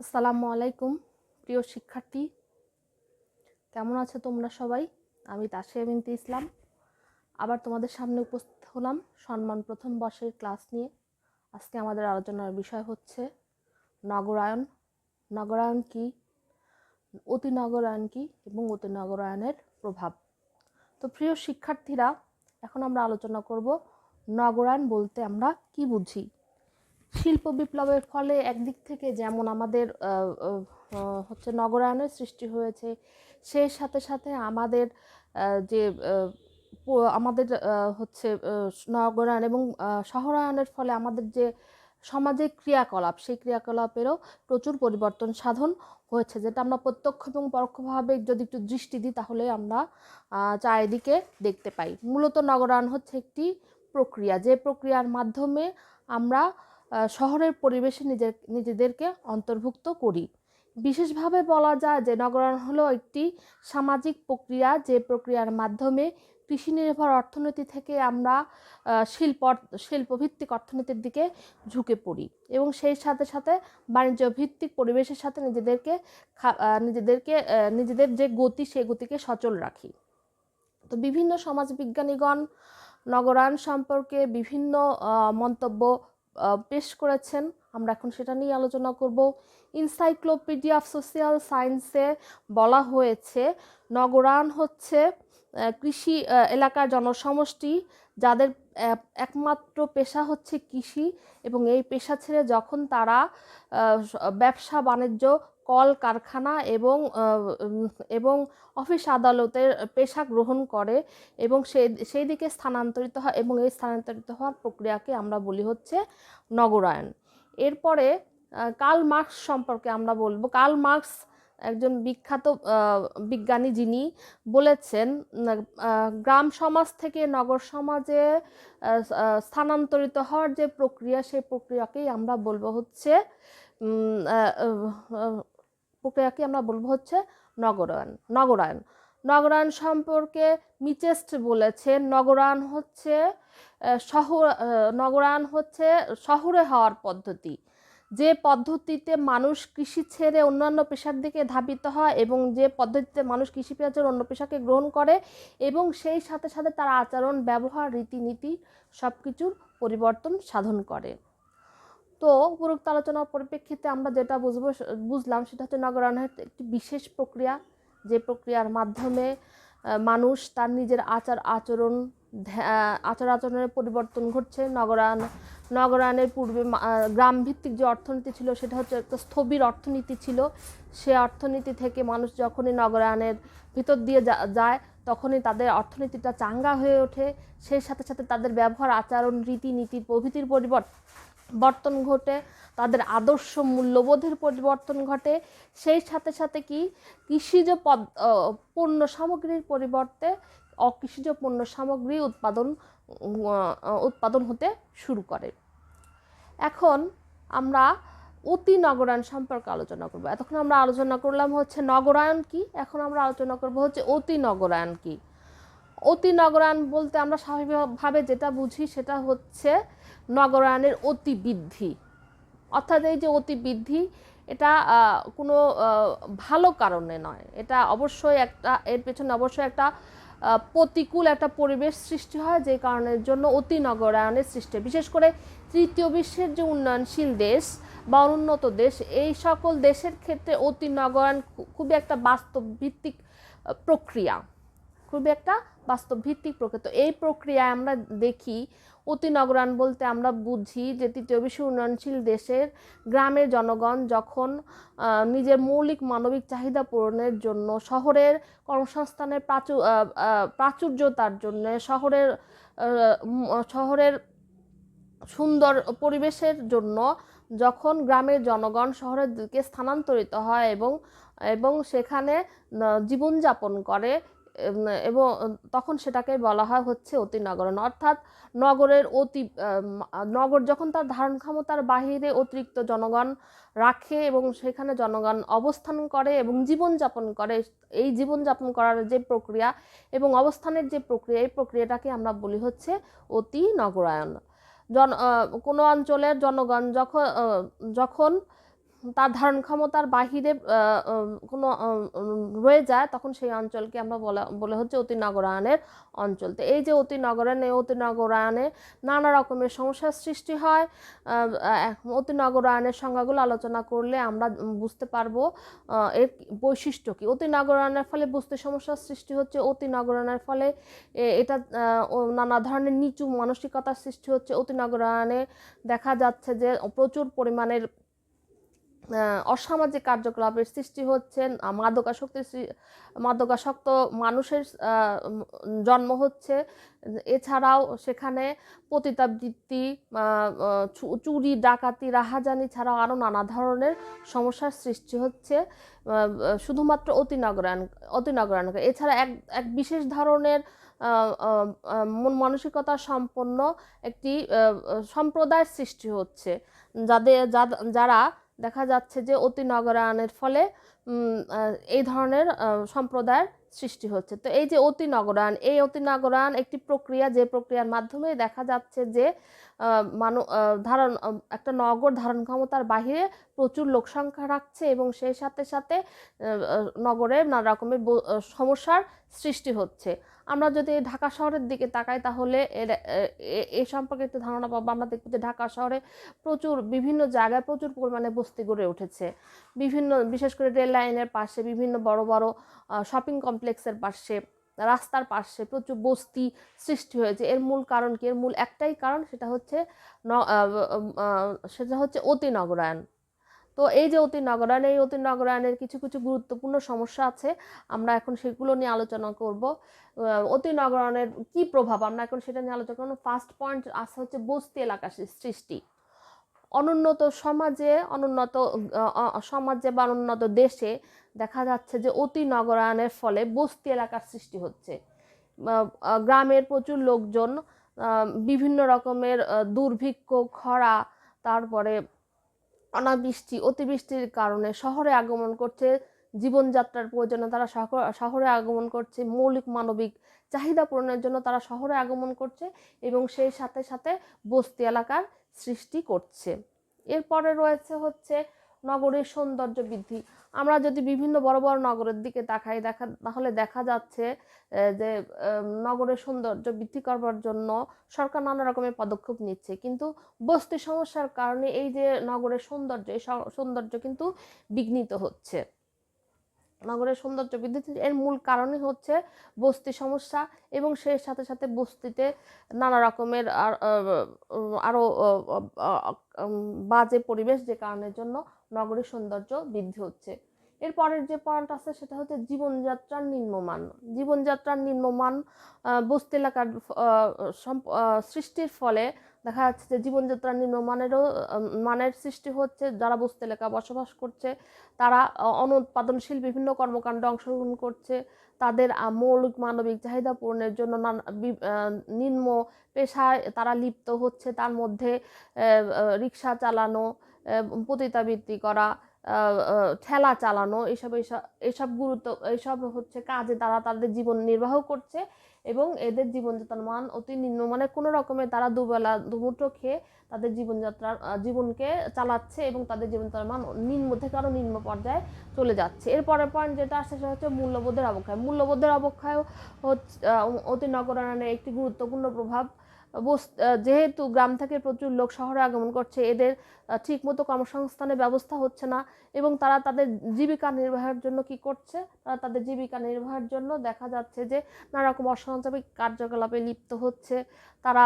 আসসালামু আলাইকুম, প্রিয় শিক্ষার্থী। কেমন আছো তোমরা সবাই? আমি তাসিয়া বিনতি ইসলাম। আবার তোমাদের সামনে উপস্থিত হলাম সম্মান প্রথম বর্ষের ক্লাস নিয়ে। আজকে আমাদের আলোচনার বিষয় হচ্ছে নগরায়ন। নগরায়ন কি? অতি নগরায়ন কি এবং অতি নগরায়নের প্রভাব? তো প্রিয় শিক্ষার্থীরা, এখন আমরা আলোচনা করব নগরায়ন বলতে আমরা কি বুঝি? শিল্প বিপ্লবের ফলে একদিক থেকে যেমন আমাদের হচ্ছে নগরায়নের সৃষ্টি হয়েছে সেই সাথে সাথে আমাদের যে আমাদের হচ্ছে নগরায়ন এবং শহরায়নের ফলে আমাদের যে সমাজের ক্রিয়াকলাপ, সেই ক্রিয়াকলাপেরও প্রচুর পরিবর্তন সাধন হয়েছে, যেটা আমরা প্রত্যক্ষ এবং পরোক্ষভাবে যদি একটু দৃষ্টি দিই, তাহলে আমরা চারিদিকে দেখতে পাই। মূলত নগরায়ন হচ্ছে একটি প্রক্রিয়া, যে প্রক্রিয়ার মাধ্যমে আমরা শহরের পরিবেশে নিজের, নিজেদেরকে অন্তর্ভুক্ত করি। বিশেষভাবে বলা যায় যে নগরায়ন হলো একটি সামাজিক প্রক্রিয়া, যে প্রক্রিয়ার মাধ্যমে কৃষি নির্ভর অর্থনীতি থেকে আমরা শিল্প শিল্পভিত্তিক অর্থনীতির দিকে ঝুঁকে পড়ি এবং সেই সাথে সাথে বাণিজ্য ভিত্তিক পরিবেশের সাথে নিজেদেরকে নিজেদেরকে নিজেদের যে গতি সেই গতিকে সচল রাখি। তো বিভিন্ন সমাজবিজ্ঞানীগণ নগরায়ন সম্পর্কে বিভিন্ন মন্তব্য পেশ করেছেন। আমরা এখন সেটা নিয়ে আলোচনা করব। ইনসাইক্লোপিডিয়া অফ সোশিয়াল সায়েন্সে বলা হয়েছে নগরান হচ্ছে কৃষি এলাকার জনসমষ্টি, যাদের একমাত্র পেশা হচ্ছে কৃষি এবং এই পেশা ছেড়ে যখন তারা ব্যবসা, বাণিজ্য কল কারখানা এবং এবং অফিস আদালতের পেশা গ্রহণ করে এবং সেই সেই দিকে স্থানান্তরিত হয় এবং এই স্থানান্তরিত হওয়ার প্রক্রিয়াকে আমরা বলি হচ্ছে নগরায়ন। এরপরে কার্ল মার্কস সম্পর্কে আমরা বলব। কার্ল মার্কস একজন বিখ্যাত বিজ্ঞানী যিনি বলেছেন গ্রাম সমাজ থেকে নগর সমাজে স্থানান্তরিত হওয়ার যে প্রক্রিয়া, সেই প্রক্রিয়াকেই আমরা বলব হচ্ছে প্রক্রিয়াকে আমরা বলব হচ্ছে নগরায়ন নগরায়ন। নগরায়ন সম্পর্কে মিচেস্ট বলেছেন নগরায়ন হচ্ছে শহর আহ, নগরায়ন হচ্ছে শহরে হওয়ার পদ্ধতি। যে পদ্ধতিতে মানুষ কৃষি ছেড়ে অন্যান্য পেশার দিকে ধাবিত হয় এবং যে পদ্ধতিতে মানুষ কৃষি পেঁয়াজের অন্য পেশাকে গ্রহণ করে এবং সেই সাথে সাথে তার আচরণ ব্যবহার রীতিনীতি সব কিছুর পরিবর্তন সাধন করে। তো উপরোক্ত আলোচনার পরিপ্রেক্ষিতে আমরা যেটা বুঝব বুঝলাম সেটা হচ্ছে নগরায়ণের একটি বিশেষ প্রক্রিয়া। যে প্রক্রিয়ার মাধ্যমে মানুষ তার নিজের আচার আচরণ আচার আচরণের পরিবর্তন ঘটছে। নগরায়ন নগরায়ণের পূর্বে মা- আহ, গ্রাম ভিত্তিক যে অর্থনীতি ছিল সেটা হচ্ছে একটা স্থবির অর্থনীতি ছিল। সে অর্থনীতি থেকে মানুষ যখনই নগরায়ণের ভিতর দিয়ে যায় তখনই তাদের অর্থনীতিটা চাঙ্গা হয়ে ওঠে। সেই সাথে সাথে তাদের ব্যবহার আচরণ রীতিনীতি প্রভৃতির পরিবর্তন বর্তন ঘটে, তাদের আদর্শ মূল্যবোধের পরিবর্তন ঘটে, সেই সাথে সাথে কি কৃষিজ পদ পণ্য সামগ্রীর পরিবর্তে অকৃষিজ পণ্য সামগ্রী উৎপাদন উৎপাদন হতে শুরু করে। এখন আমরা অতি নগরায়ণ সম্পর্কে আলোচনা করব। এতক্ষণ আমরা আলোচনা করলাম হচ্ছে নগরায়ন কি? এখন আমরা আলোচনা করব হচ্ছে অতি নগরায়ন কি? অতি নগরায়ন বলতে আমরা স্বাভাবিকভাবে যেটা বুঝি সেটা হচ্ছে নগরায়নের অতি বৃদ্ধি অর্থাৎ এই যে অতি বৃদ্ধি এটা কোনো ভালো কারণে নয়। এটা অবশ্যই একটা, এর পেছনে অবশ্যই একটা প্রতিকূল একটা পরিবেশ সৃষ্টি হয় যে কারণের জন্য অতি নগরায়নের সৃষ্টি। বিশেষ করে তৃতীয় বিশ্বের যে উন্নয়নশীল দেশ বা অনুন্নত দেশ, এই সকল দেশের ক্ষেত্রে অতি নগরায়ন খু- খুবই একটা বাস্তব ভিত্তিক প্রক্রিয়া। খুবই একটা বাস্তব ভিত্তিক প্রকৃত। এই প্রক্রিয়ায় আমরা দেখি অতি নগরায়ন বলতে আমরা বুঝি যে তৃতীয় বিশ্ব উন্নয়নশীল দেশের গ্রামের জনগণ যখন নিজের মৌলিক মানবিক চাহিদা পূরণের জন্য শহরের কর্মসংস্থানের আহ, প্রাচুর্যতার জন্য শহরের শহরের সুন্দর পরিবেশের জন্য যখন গ্রামের জনগণ শহরের দিকে স্থানান্তরিত হয় এবং এবং সেখানে জীবনযাপন করে এবং তখন সেটাকে বলা হয় হচ্ছে অতি নগরায়ন অর্থাৎ নগরের অতি নগর যখন তার ধারণ ক্ষমতার বাহিরে অতিরিক্ত জনগণ রাখে এবং সেখানে জনগণ অবস্থান করে এবং জীবনযাপন করে, এই জীবনযাপন করার যে প্রক্রিয়া এবং অবস্থানের যে প্রক্রিয়া, এই প্রক্রিয়াটাকে আমরা বলি হচ্ছে অতি নগরায়ন জন কোনো অঞ্চলের জনগণ যখন যখন তার ধারণ ক্ষমতার বাহিরে কোনো রয়ে যায়, তখন সেই অঞ্চলকে আমরা বলা, বলে হচ্ছে অতি নগরায়নের অঞ্চল। তো এই যে অতি নগরায়ন এই অতি নগরায়নে নানা রকমের সমস্যার সৃষ্টি হয়। অতি নগরায়নের সংজ্ঞাগুলো আলোচনা করলে আমরা বুঝতে পারব এর বৈশিষ্ট্য কি। অতি নগরায়নের ফলে বুঝতে সমস্যার সৃষ্টি হচ্ছে অতি নগরায়নের ফলে এটা নানা ধরনের নিচু মানসিকতার সৃষ্টি হচ্ছে। অতি নগরায়নে দেখা যাচ্ছে যে প্রচুর পরিমাণের অসামাজিক কার্যকলাপের সৃষ্টি হচ্ছে আহ, মাদকাসক্তি মানুষের জন্ম হচ্ছে। এছাড়াও সেখানে পতিতাবৃত্তি চুরি ডাকাতি রাহাজানি ছাড়াও আরও নানা ধরনের সমস্যার সৃষ্টি হচ্ছে শুধুমাত্র অতি নগরায়ন অতি নগরায়ন এছাড়া এক এক বিশেষ ধরনের মন মানসিকতা সম্পন্ন একটি সম্প্রদায়ের সৃষ্টি হচ্ছে যাদের যারা দেখা যাচ্ছে যে অতি নগরায়নের ফলে এই ধরনের সম্প্রদায়ের সৃষ্টি হচ্ছে। তো এই যে অতি নগরায়ন এই অতি নগরায়ন একটি প্রক্রিয়া, যে প্রক্রিয়ার মাধ্যমে দেখা যাচ্ছে যে মানু ধারণ একটা নগর ধারণ ক্ষমতার বাহিরে প্রচুর লোক সংখ্যা রাখছে এবং সেই সাথে সাথে নগরে নানা রকমের সমস্যার সৃষ্টি হচ্ছে। আমরা যদি ঢাকা শহরের দিকে তাকাই তাহলে এর, এ- সম্পর্কে একটু ধারণা পাবো। আমরা দেখব যে ঢাকা শহরে প্রচুর, বিভিন্ন জায়গায় প্রচুর পরিমাণে বস্তি গড়ে উঠেছে। বিভিন্ন, বিশেষ করে রেল লাইনের পাশে, বিভিন্ন বড় বড় শপিং কমপ্লেক্সের পাশে, রাস্তার পাশে প্রচুর বস্তি সৃষ্টি হয়েছে। এর মূল কারণ কি? এর মূল একটাই কারণ সেটা হচ্ছে সেটা হচ্ছে অতি নগরায়ন তো এই যে অতি নগরায়ন এই অতি নগরায়নের কিছু কিছু গুরুত্বপূর্ণ সমস্যা আছে, আমরা এখন সেগুলো নিয়ে আলোচনা করব। অতি নগরায়নের কি প্রভাব? আমরা এখন সেটা নিয়ে আলোচনা করব। ফার্স্ট পয়েন্ট আছে হচ্ছে বস্তি এলাকা সৃষ্টি। অনুন্নত সমাজে অনুন্নত সমাজে বা অনুন্নত দেশে দেখা যাচ্ছে যে অতি নগরায়নের ফলে বস্তি এলাকার সৃষ্টি হচ্ছে। গ্রামের প্রচুর লোকজন বিভিন্ন রকমের দুর্ভিক্ষ, খরা, তারপরে অনাবৃষ্টি, অতিবৃষ্টির কারণে শহরে আগমন করছে জীবনযাত্রার প্রয়োজনে। তারা শহর- আগমন করছে মৌলিক মানবিক চাহিদা পূরণের জন্য তারা শহরে আগমন করছে এবং সেই সাথে সাথে বস্তি এলাকার সৃষ্টি করছে। এরপরে রয়েছে হচ্ছে নগরের সৌন্দর্য বৃদ্ধি। আমরা যদি বিভিন্ন বড় বড় নগরের দিকে তাকাই, দেখা, তাহলে দেখা যাচ্ছে যে নগরের সৌন্দর্য বৃদ্ধি করবার জন্য সরকার নানা রকমের পদক্ষেপ নিচ্ছে। কিন্তু বস্তি সমস্যার কারণে এই যে নগরের সৌন্দর্য, এই সৌন্দর্য কিন্তু বিঘ্নিত হচ্ছে। নগরের সৌন্দর্য বৃদ্ধি এর মূল কারণই হচ্ছে বস্তি সমস্যা এবং সেই সাথে সাথে বস্তিতে নানা রকমের আর- আহ, আরও আহ, আহ, উম, বাজে পরিবেশ যে কারণের জন্য নগরের সৌন্দর্য বৃদ্ধি হচ্ছে। এরপরের যে পয়েন্ট আছে সেটা হচ্ছে জীবনযাত্রার নিম্নমান। জীবনযাত্রার নিম্নমান বস্তি এলাকার সৃষ্টির ফলে দেখা যাচ্ছে যে জীবনযাত্রার নিম্নমানেরও মানের সৃষ্টি হচ্ছে, যারা বস্তি এলাকা বসবাস করছে, তারা অনুৎপাদনশীল বিভিন্ন কর্মকাণ্ডে অংশগ্রহণ করছে, তাদের মৌলিক মানবিক চাহিদা পূরণের জন্য নিম্ন পেশায় তারা লিপ্ত হচ্ছে, তার মধ্যে রিক্সা চালানো পতিতাবৃত্তি করা ঠেলা চালানো, এসব এসব এসব গুরুত্ব এইসব হচ্ছে কাজে তারা তাদের জীবন নির্বাহ করছে। এবং এদের জীবনযাত্রার মান অতি নিম্ন। মানে কোনো রকমে তারা দুবেলা দুমুঠো খেয়ে তাদের জীবনযাত্রার জীবনকে চালাচ্ছে এবং তাদের জীবনযাত্রার মান নিম্ন থেকে আরও নিম্ন পর্যায়ে চলে যাচ্ছে। এরপরের পয়েন্ট যেটা আসছে সেটা হচ্ছে মূল্যবোধের অবক্ষয়। মূল্যবোধের অবক্ষয় হচ্ছে অতি নগরায়নের একটি গুরুত্বপূর্ণ প্রভাব যেহেতু গ্রাম থেকে প্রচুর লোক শহরে আগমন করছে এদের ঠিকমতো কর্মসংস্থানের ব্যবস্থা হচ্ছে না এবং তারা তাদের জীবিকা নির্বাহের জন্য কি করছে? তারা তাদের জীবিকা নির্বাহের জন্য দেখা যাচ্ছে যে নানা রকম অসামাজিক কার্যকলাপে লিপ্ত হচ্ছে। তারা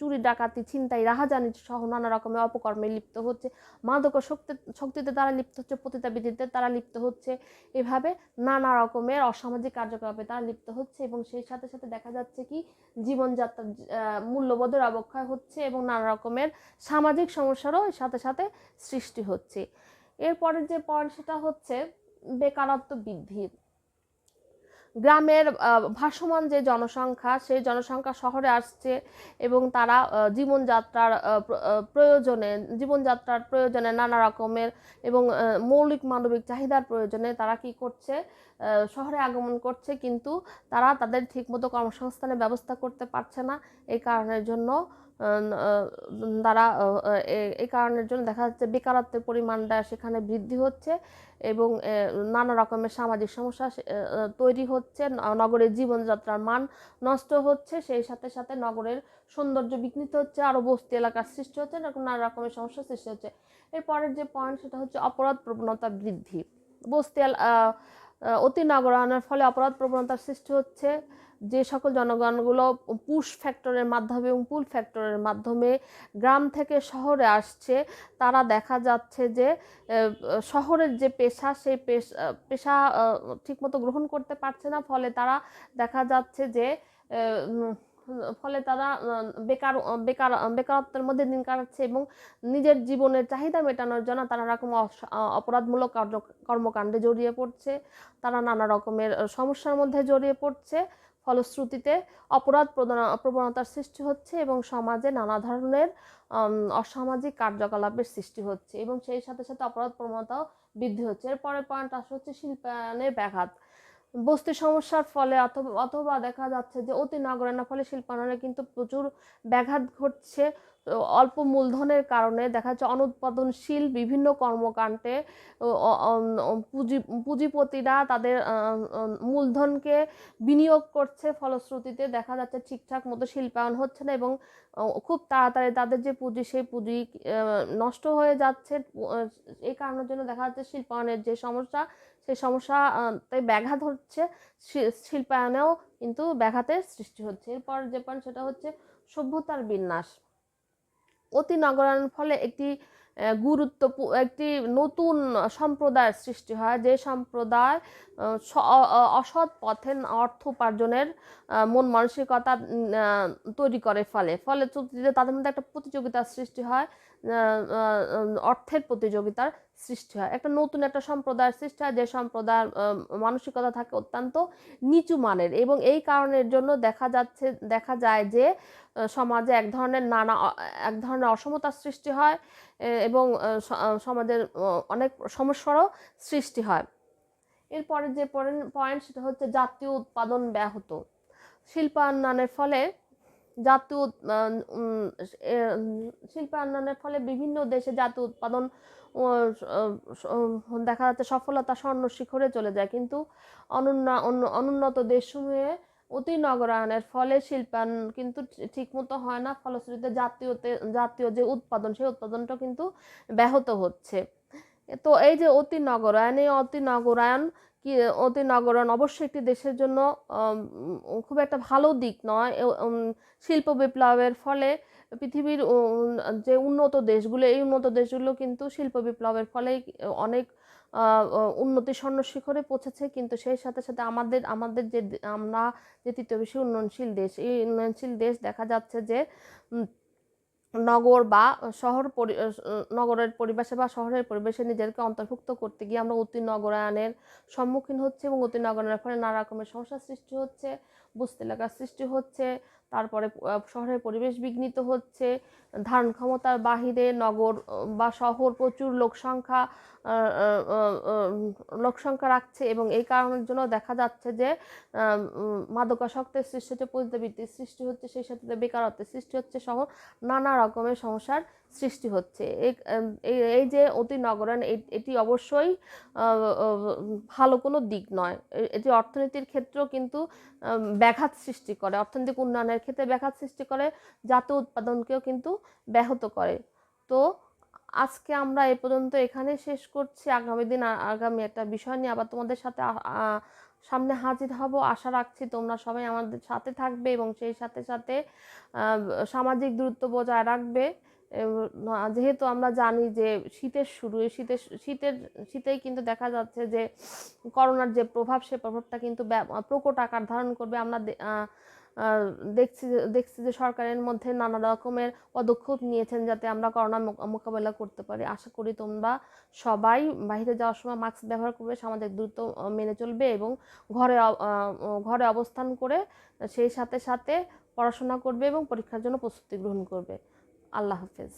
চুরি ডাকাতি ছিনতাই রাহাজানি সহ নানা রকমের অপকর্মে লিপ্ত হচ্ছে। মাদক শক্তি শক্তিতে তারা লিপ্ত হচ্ছে পতিতাবৃত্তিতে তারা লিপ্ত হচ্ছে। এভাবে নানা রকমের অসামাজিক কার্যকলাপে তারা লিপ্ত হচ্ছে এবং সেই সাথে সাথে দেখা যাচ্ছে কি জীবনযাত্রার আহ, মূল্যবোধের অবক্ষয় হচ্ছে এবং নানা রকমের সামাজিক সমস্যারও সাথে সাথে সৃষ্টি হচ্ছে। এরপরের যে পয়েন্ট সেটা হচ্ছে বেকারত্ব বৃদ্ধি। গ্রামের ভাসমান যে জনসংখ্যা, সেই জনসংখ্যা শহরে আসছে এবং তারা জীবনযাত্রার প্রয়োজনে জীবনযাত্রার প্রয়োজনে নানা রকমের এবং মৌলিক মানবিক চাহিদার প্রয়োজনে তারা কি করছে শহরে আগমন করছে, কিন্তু তারা তাদের ঠিকমতো কর্মসংস্থানের ব্যবস্থা করতে পারছে না। এই কারণের জন্য দ্বারা এই কারণের জন্য দেখা যাচ্ছে বেকারত্বের পরিমাণটা সেখানে বৃদ্ধি হচ্ছে এবং নানা রকমের সামাজিক সমস্যা তৈরি হচ্ছে নগরের জীবনযাত্রার মান নষ্ট হচ্ছে, সেই সাথে সাথে নগরের সৌন্দর্য বিঘ্নিত হচ্ছে আরও বস্তি এলাকার সৃষ্টি হচ্ছে নানা রকমের সমস্যা সৃষ্টি হচ্ছে। এরপরের যে পয়েন্ট সেটা হচ্ছে অপরাধ প্রবণতা বৃদ্ধি। বস্তি অতি নগরায়নের ফলে অপরাধ প্রবণতার সৃষ্টি হচ্ছে। যে সকল জনগণগুলো পুশ ফ্যাক্টরের মাধ্যমে এবং পুল ফ্যাক্টরের মাধ্যমে গ্রাম থেকে শহরে আসছে, তারা দেখা যাচ্ছে যে শহরের যে পেশা, সেই পেশা ঠিকমতো গ্রহণ করতে পারছে না। ফলে তারা দেখা যাচ্ছে যে ফলে তারা বেকার বেকার বেকারত্বের মধ্যে দিন কাটাচ্ছে এবং নিজের জীবনের চাহিদা মেটানোর জন্য তারা রকম অপরাধমূলক কার্য, কর্মকাণ্ডে জড়িয়ে পড়ছে। তারা নানা রকমের সমস্যার মধ্যে জড়িয়ে পড়ছে। ফলশ্রুতিতে অপরাধ প্রবণতার সৃষ্টি হচ্ছে এবং সমাজে নানা ধরনের অসামাজিক কার্যকলাপের সৃষ্টি হচ্ছে এবং সেই সাথে সাথে অপরাধ প্রবণতাও বৃদ্ধি হচ্ছে। এরপরের পয়েন্ট আসা হচ্ছে শিল্পায়নের ব্যাঘাত। বস্তি সমস্যার ফলে অথবা অথবা দেখা যাচ্ছে যে অতি নগরায়নের ফলে শিল্পায়নে কিন্তু প্রচুর ব্যাঘাত ঘটছে। অল্প মূলধনের কারণে দেখা যাচ্ছে অনুৎপাদনশীল বিভিন্ন কর্মকাণ্ডে পুঁজি, পুঁজিপতিরা তাদের মূলধনকে বিনিয়োগ করছে। ফলশ্রুতিতে দেখা যাচ্ছে ঠিকঠাক মতো শিল্পায়ন হচ্ছে না এবং খুব তাড়াতাড়ি তাদের যে পুঁজি, সেই পুঁজি নষ্ট হয়ে যাচ্ছে। এই কারণের জন্য দেখা যাচ্ছে শিল্পায়নের যে সমস্যা সেই সমস্যা তাই ব্যাঘাত হচ্ছে শিল্পায়নেও কিন্তু ব্যাঘাতের সৃষ্টি হচ্ছে। এরপর যে পয়েন্ট সেটা হচ্ছে সভ্যতার বিন্যাস। অতি নগরায়নের ফলে একটি গুরুত্ব একটি নতুন সম্প্রদায়ের সৃষ্টি হয়, যে সম্প্রদায় অসৎ পথে অর্থ উপার্জনের মন মানসিকতা তৈরি করে ফলে। ফলে তাদের মধ্যে একটা প্রতিযোগিতার সৃষ্টি হয় অর্থের প্রতিযোগিতার সৃষ্টি হয়। একটা নতুন একটা সম্প্রদায়ের সৃষ্টি হয়, যে সম্প্রদায়ের মানসিকতা থাকে অত্যন্ত নিচু মানের এবং এই কারণের জন্য দেখা যাচ্ছে, দেখা যায় যে সমাজে এক ধরনের নানা এক ধরনের অসমতার সৃষ্টি হয় এবং সমাজের অনেক সমস্যারও সৃষ্টি হয়। এরপরে যে পয়েন্ট সেটা হচ্ছে জাতীয় উৎপাদন ব্যাহত। শিল্পায়নের ফলে জাতীয় শিল্পায়নের ফলে বিভিন্ন দেশে জাতীয় উৎপাদন দেখা যাচ্ছে সফলতা স্বর্ণ শিখরে চলে যায়। কিন্তু অনুন্নত দেশসমূহে অতি নগরায়নের ফলে শিল্পায়ন কিন্তু ঠিকমতো হয় না। ফলশ্রুতিতে জাতীয়তে, জাতীয় যে উৎপাদন, সেই উৎপাদনটা কিন্তু ব্যাহত হচ্ছে। তো এই যে অতি নগরায়ন, এই অতি নগরায়ন কি, অতি নগরায়ন অবশ্যই একটি দেশের জন্য খুব একটা ভালো দিক নয়। শিল্প বিপ্লবের ফলে পৃথিবীর যে উন্নত দেশগুলো, এই উন্নত দেশগুলো কিন্তু শিল্প বিপ্লবের ফলেই অনেক উন্নতি স্বর্ণ শিখরে পৌঁছেছে। কিন্তু সেই সাথে সাথে আমাদের আমাদের যে, আমরা যে তৃতীয় বিশ্ব উন্নয়নশীল দেশ, এই উন্নয়নশীল দেশ দেখা যাচ্ছে যে নগর বা শহর নগরের পরিবেশে বা শহরের পরিবেশে নিজেদেরকে অন্তর্ভুক্ত করতে গিয়ে আমরা অতি নগরায়নের সম্মুখীন হচ্ছে এবং অতি নগরায়নের ফলে নানা রকমের সমস্যার সৃষ্টি হচ্ছে বস্তি এলাকার সৃষ্টি হচ্ছে তারপরে শহরের পরিবেশ বিঘ্নিত হচ্ছে, ধারণ ক্ষমতার বাহিরে নগর বা শহর প্রচুর লোক সংখ্যা লোক সংখ্যা রাখছে এবং এই কারণের জন্য দেখা যাচ্ছে যে মাদকাসক্তের সৃষ্টি হচ্ছে পরিতাবৃত্তির সৃষ্টি হচ্ছে, সেই সাথে বেকারত্বের সৃষ্টি হচ্ছে সহ নানা রকমের সমস্যার সৃষ্টি হচ্ছে। এই যে অতি নগরায়ন এটি অবশ্যই ভালো কোনো দিক নয়। এটি অর্থনীতির ক্ষেত্রেও কিন্তু ব্যাঘাত সৃষ্টি করে। অর্থনৈতিক উন্নয়নের ক্ষেত্রে ব্যাঘাত সৃষ্টি করে, জাতীয় উৎপাদনকেও কিন্তু ব্যাহত করে। তো, আজকে আমরা এ পর্যন্ত এখানে শেষ করছি। আগামী দিন, আগামী একটা বিষয় নিয়ে আবার তোমাদের সাথে সামনে হাজির হব। আশা রাখছি তোমরা সবাই আমাদের সাথে থাকবে এবং সেই সাথে সাথে সামাজিক দূরত্ব বজায় রাখবে। যেহেতু আমরা জানি যে শীতের শুরু শীতের শীতের, শীতেই কিন্তু দেখা যাচ্ছে যে করোনার যে প্রভাব, সে প্রভাবটা কিন্তু প্রকট আকার ধারণ করবে। আমরা দেখছি দেখছি যে সরকারের মধ্যে নানা রকমের পদক্ষেপ নিয়েছেন যাতে আমরা করোনা মোকাবেলা করতে পারি। আশা করি তোমরা সবাই বাইরে যাওয়ার সময় মাস্ক ব্যবহার করবে সামাজিক দ্রুত মেনে চলবে এবং ঘরে ঘরে অবস্থান করে সেই সাথে সাথে পড়াশোনা করবে এবং পরীক্ষার জন্য প্রস্তুতি গ্রহণ করবে। আল্লাহ হাফেজ।